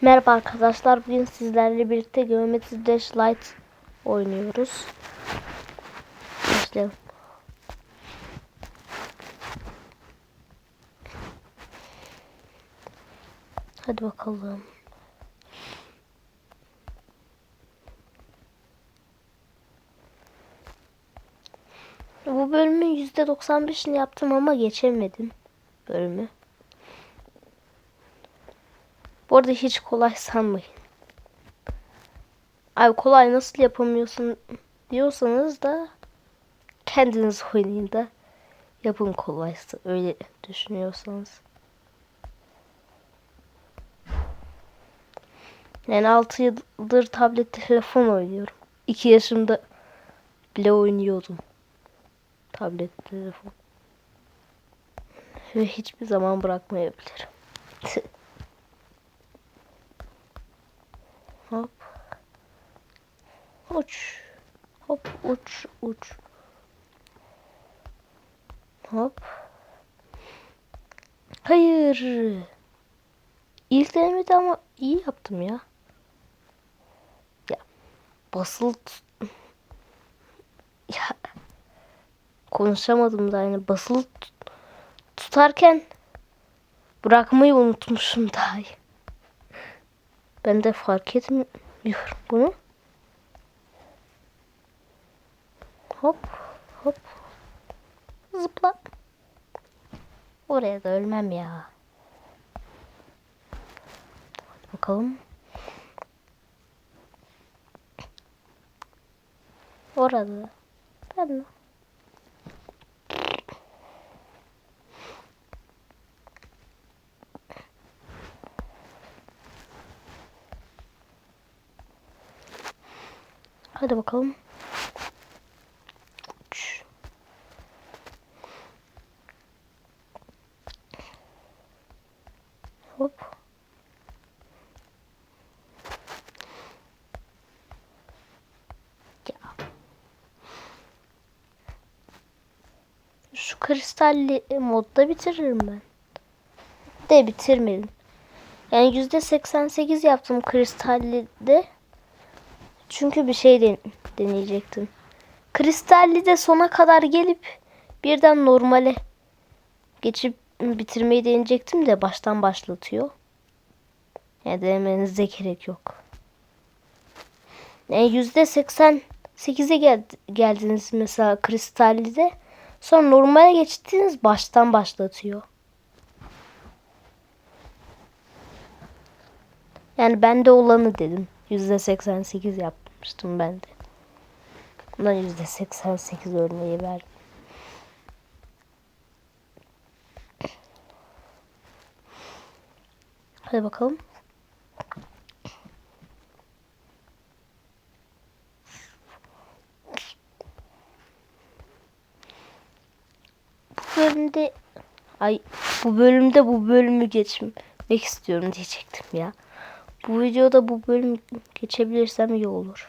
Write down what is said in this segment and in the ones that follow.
Merhaba arkadaşlar. Bugün sizlerle birlikte Geometry Dash Light oynuyoruz. Başlayalım. Hadi bakalım. Bu bölümün %95'ini yaptım ama geçemedim bölümü. Bu arada hiç kolay sanmayın. Ay kolay nasıl yapamıyorsun diyorsanız da kendiniz oynayın da yapın kolaysa öyle düşünüyorsanız. Yani 6 yıldır tablet telefon oynuyorum. 2 yaşımda bile oynuyordum. Tablet telefon. Ve hiçbir zaman bırakmayabilirim. Hop. Uç. Hop uç uç. Hop. Hayır. İlk denemede ama iyi yaptım ya. Ya basılı tut- ya konuşamadım da yani basılı tut- tutarken bırakmayı unutmuşum daha iyi. Ben de fark etmiyorum bunu. Hop hop. Zıpla. Oraya da ölmem ya. Hadi bakalım. Orada. Ben mi? Hadi bakalım. Uç. Hop. Ya. Şu kristalli modda bitiririm ben. De bitirmedim. Yani yüzde 88 yaptım kristalli de. Çünkü bir şey den- deneyecektim. Kristalli de sona kadar gelip birden normale geçip bitirmeyi deneyecektim de baştan başlatıyor. Yani denemenize gerek yok. Yani yüzde 88'e gel geldiniz mesela kristallide. Sonra normale geçtiniz baştan başlatıyor. Yani bende olanı dedim. Yüzde 88 yapmıştım ben de. Yüzde 88 örneği verdim. Hadi bakalım. Bu bölümde ay bu bölümde bu bölümü geçmek istiyorum diyecektim ya. Bu videoda bu bölüm geçebilirsem iyi olur.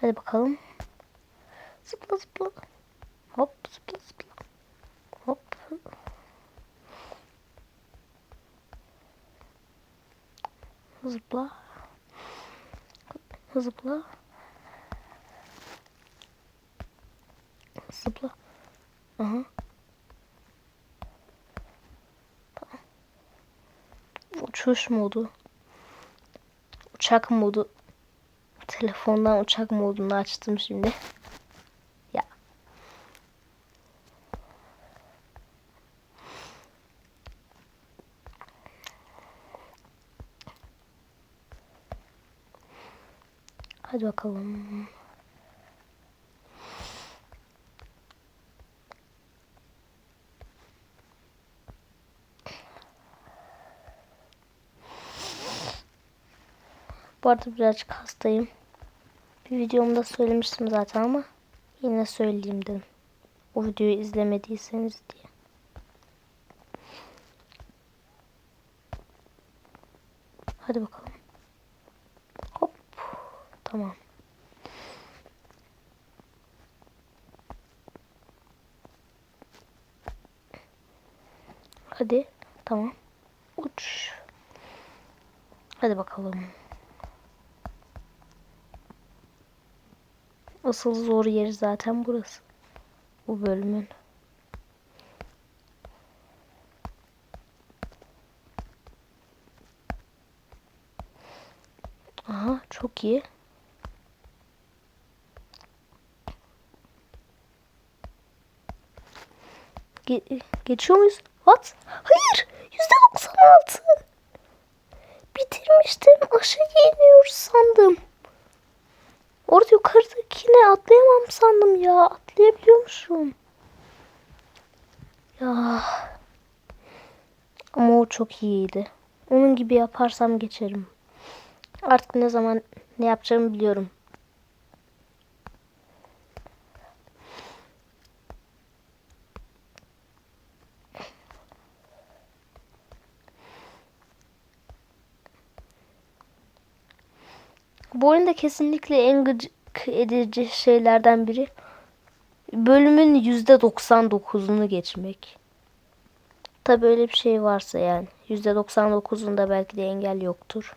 Hadi bakalım. Zıpla zıpla. Hop zıpla zıpla. Hop. Zıpla. Zıpla. Zıpla. Aha. Uçuş modu. Uçak modu. Telefondan uçak modunu açtım şimdi. Ya. Hadi bakalım. Bu arada birazcık hastayım. Videomda söylemiştim zaten ama yine söyleyeyim dedim. O videoyu izlemediyseniz diye. Hadi bakalım. Hop. Tamam. Hadi. Tamam. Uç. Hadi bakalım. Asıl zor yeri zaten burası. Bu bölümün. Aha çok iyi. Ge- geçiyor muyuz? What? Hayır. Yüzde 96. Bitirmiştim. Aşağı iniyoruz sandım. Orada yukarıdakine atlayamam sandım ya. Atlayabiliyormuşum. Ya. Ama o çok iyiydi. Onun gibi yaparsam geçerim. Artık ne zaman ne yapacağımı biliyorum. Oyunda kesinlikle en gıcık edici şeylerden biri bölümün yüzde 99'unu geçmek. Tabi öyle bir şey varsa yani. Yüzde 99'unda belki de engel yoktur.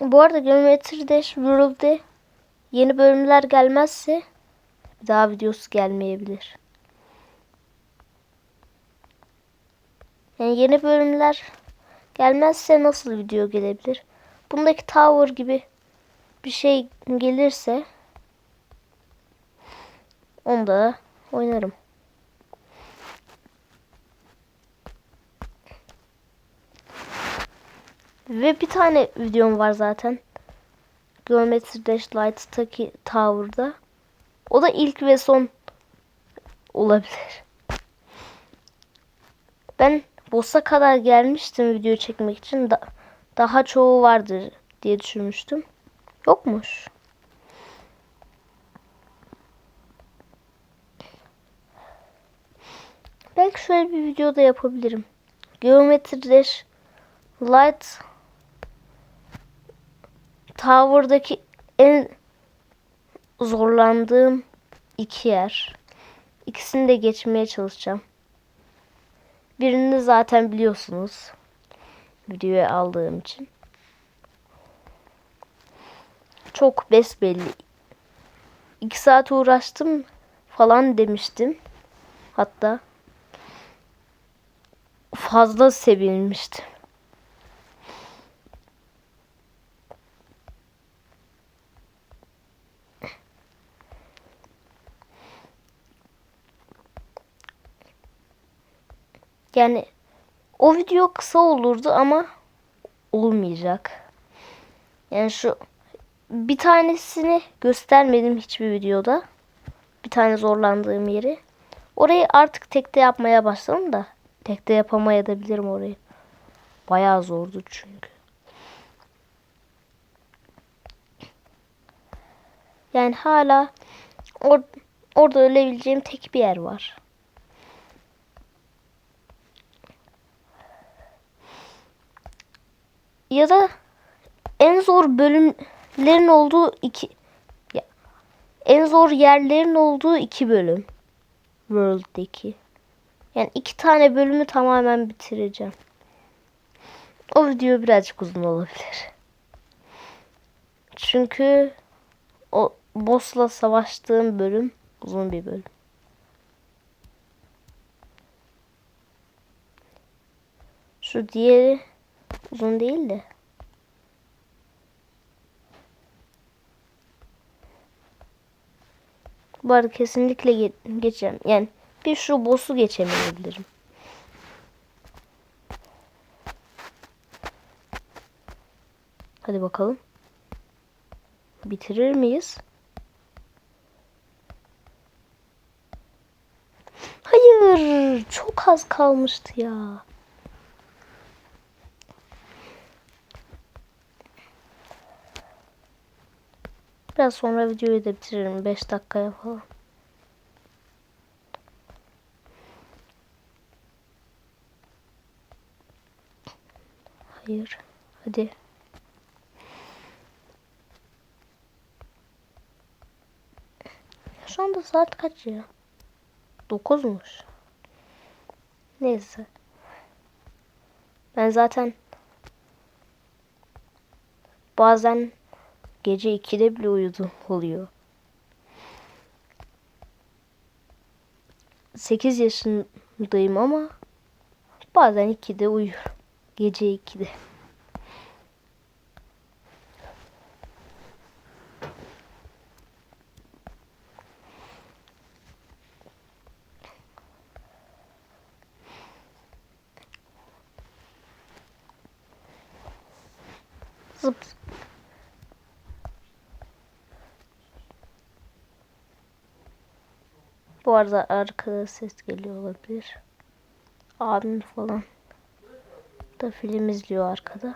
Bu arada Geometry Dash World'de yeni bölümler gelmezse daha videosu gelmeyebilir. Yani yeni bölümler gelmezse nasıl video gelebilir? Bundaki Tower gibi bir şey gelirse onda oynarım. Ve bir tane videom var zaten. Geometry Dash Light'taki Tower'da. O da ilk ve son olabilir. Ben boss'a kadar gelmiştim video çekmek için. Da daha çoğu vardır diye düşünmüştüm. Yokmuş. Belki şöyle bir video da yapabilirim. Geometry Dash Light Tower'daki en zorlandığım iki yer. İkisini de geçmeye çalışacağım. Birini zaten biliyorsunuz. Videoya aldığım için. Çok besbelli. İki saat uğraştım falan demiştim. Hatta fazla sevinmiştim. Yani o video kısa olurdu ama olmayacak. Yani şu bir tanesini göstermedim hiçbir videoda. Bir tane zorlandığım yeri. Orayı artık tekte yapmaya başladım da. Tekte yapamayabilirim orayı. Bayağı zordu çünkü. Yani hala or orada ölebileceğim tek bir yer var. Ya da en zor bölümlerin olduğu iki ya, en zor yerlerin olduğu iki bölüm. World'deki. Yani iki tane bölümü tamamen bitireceğim. O video birazcık uzun olabilir. Çünkü o boss'la savaştığım bölüm uzun bir bölüm. Şu diğeri uzun değil de. Bu arada kesinlikle ge geçeceğim. Yani bir şu boss'u geçemeyebilirim. Hadi bakalım. Bitirir miyiz? Hayır. Çok az kalmıştı ya. Biraz sonra videoyu da bitiririm 5 dakikaya falan. Hayır. Hadi. Şu anda saat kaç ya? 9'muş. Neyse. Ben zaten bazen gece 2'de bile uyudum oluyor. 8 yaşındayım ama bazen 2'de uyuyorum. Gece 2'de. Zıp. Bu arada arkada ses geliyor olabilir. Abim falan da film izliyor arkada.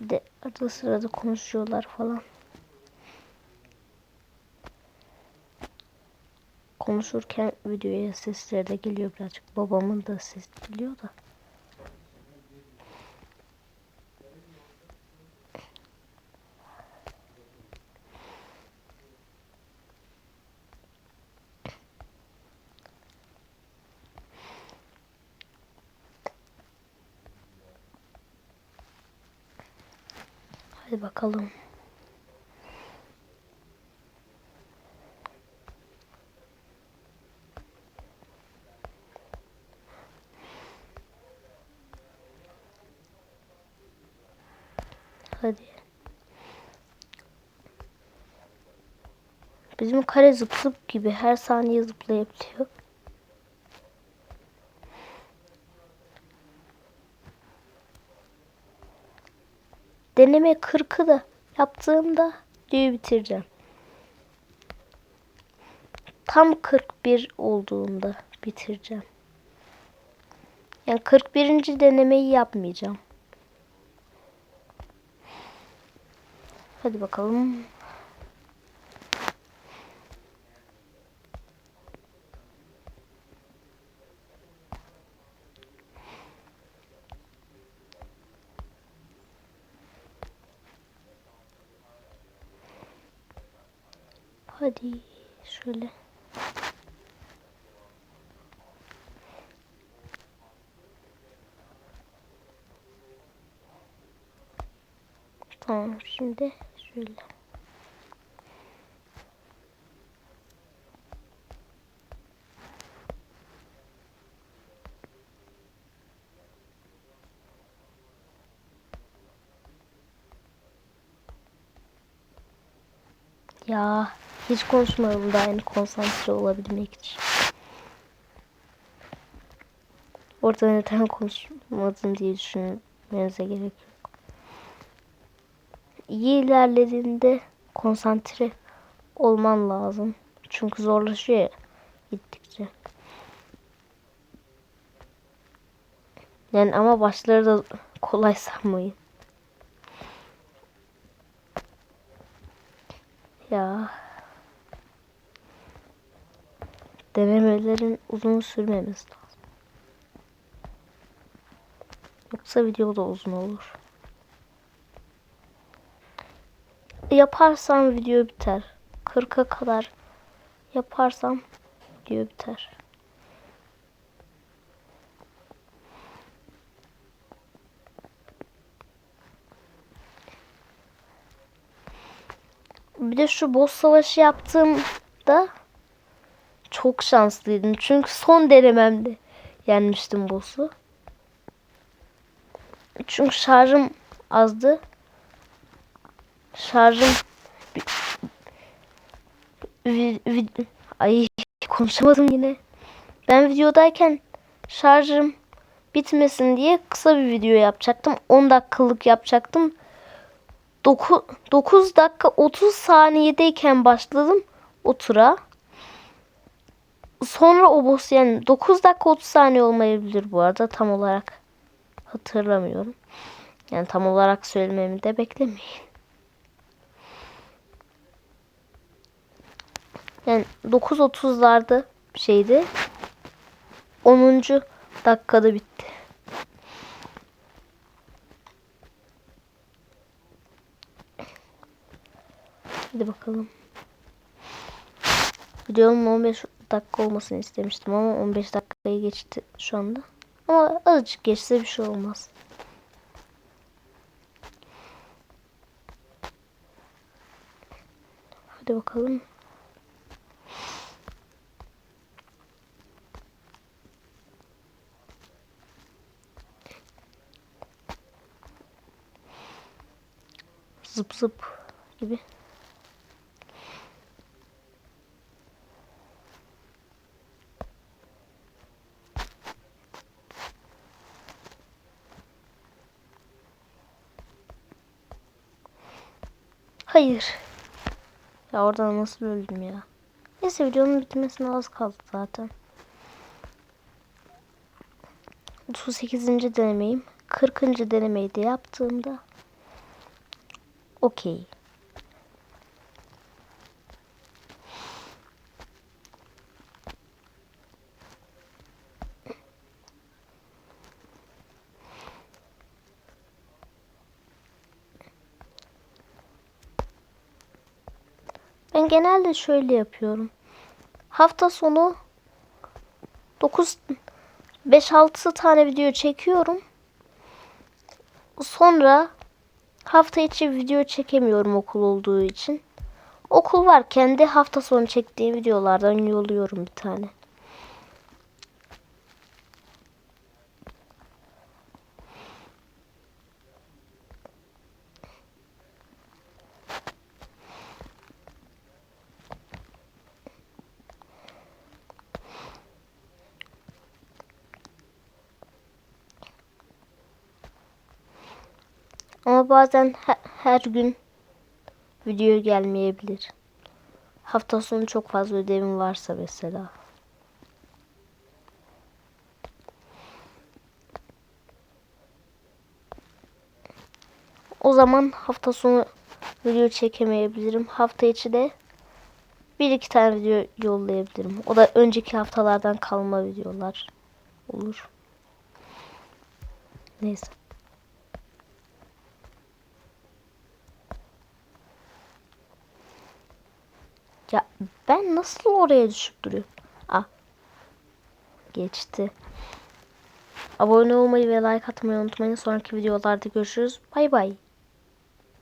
De arada sırada konuşuyorlar falan. Konuşurken videoya sesleri de geliyor birazcık. Babamın da ses geliyor da. Bakalım. Hadi. Bizim kare zıp gibi her saniye zıplayabiliyor. Deneme 40'ı da yaptığımda videoyu bitireceğim. Tam 41 olduğunda bitireceğim. Yani 41. denemeyi yapmayacağım. Hadi bakalım. Hadi şöyle. Tamam şimdi şöyle. Ya hiç konuşmadım daha yeni konsantre olabilmek için. Orada neden konuşmadım diye düşünmenize gerek yok. İyi ilerlediğinde konsantre olman lazım. Çünkü zorlaşıyor ya gittikçe. Yani ama başları da kolay sanmayın. Ya. Denemelerin uzun sürmemesi lazım. Yoksa video da uzun olur. Yaparsam video biter. 40'a kadar yaparsam video biter. Bir de şu boss savaşı yaptığımda çok şanslıydım. Çünkü son denememde yenmiştim boss'u. Çünkü şarjım azdı. Şarjım vi, vi, ay konuşamadım yine. Ben videodayken şarjım bitmesin diye kısa bir video yapacaktım. 10 dakikalık yapacaktım. 9, 9 dakika 30 saniyedeyken başladım o tura. Sonra o boss yani 9 dakika 30 saniye olmayabilir bu arada tam olarak hatırlamıyorum. Yani tam olarak söylememi de beklemeyin. Yani 9.30'larda şeydi. 10. dakikada bitti. Hadi bakalım. Videonun 15 dakika olmasını istemiştim ama 15 dakikayı geçti şu anda. Ama azıcık geçse bir şey olmaz. Hadi bakalım. Zıp zıp gibi. Hayır. Ya oradan nasıl öldüm ya. Neyse videonun bitmesine az kaldı zaten. 38. denemeyim. 40. denemeyi de yaptığımda okey. Ben genelde şöyle yapıyorum. Hafta sonu 9 5-6 tane video çekiyorum. Sonra hafta içi video çekemiyorum okul olduğu için. Okul varken de hafta sonu çektiğim videolardan yolluyorum bir tane. Ama bazen he- her gün video gelmeyebilir. Hafta sonu çok fazla ödevim varsa mesela. O zaman hafta sonu video çekemeyebilirim. Hafta içi de bir iki tane video yollayabilirim. O da önceki haftalardan kalma videolar olur. Neyse. Ya ben nasıl oraya düşüp duruyorum? Ah. Geçti. Abone olmayı ve like atmayı unutmayın. Sonraki videolarda görüşürüz. Bay bay.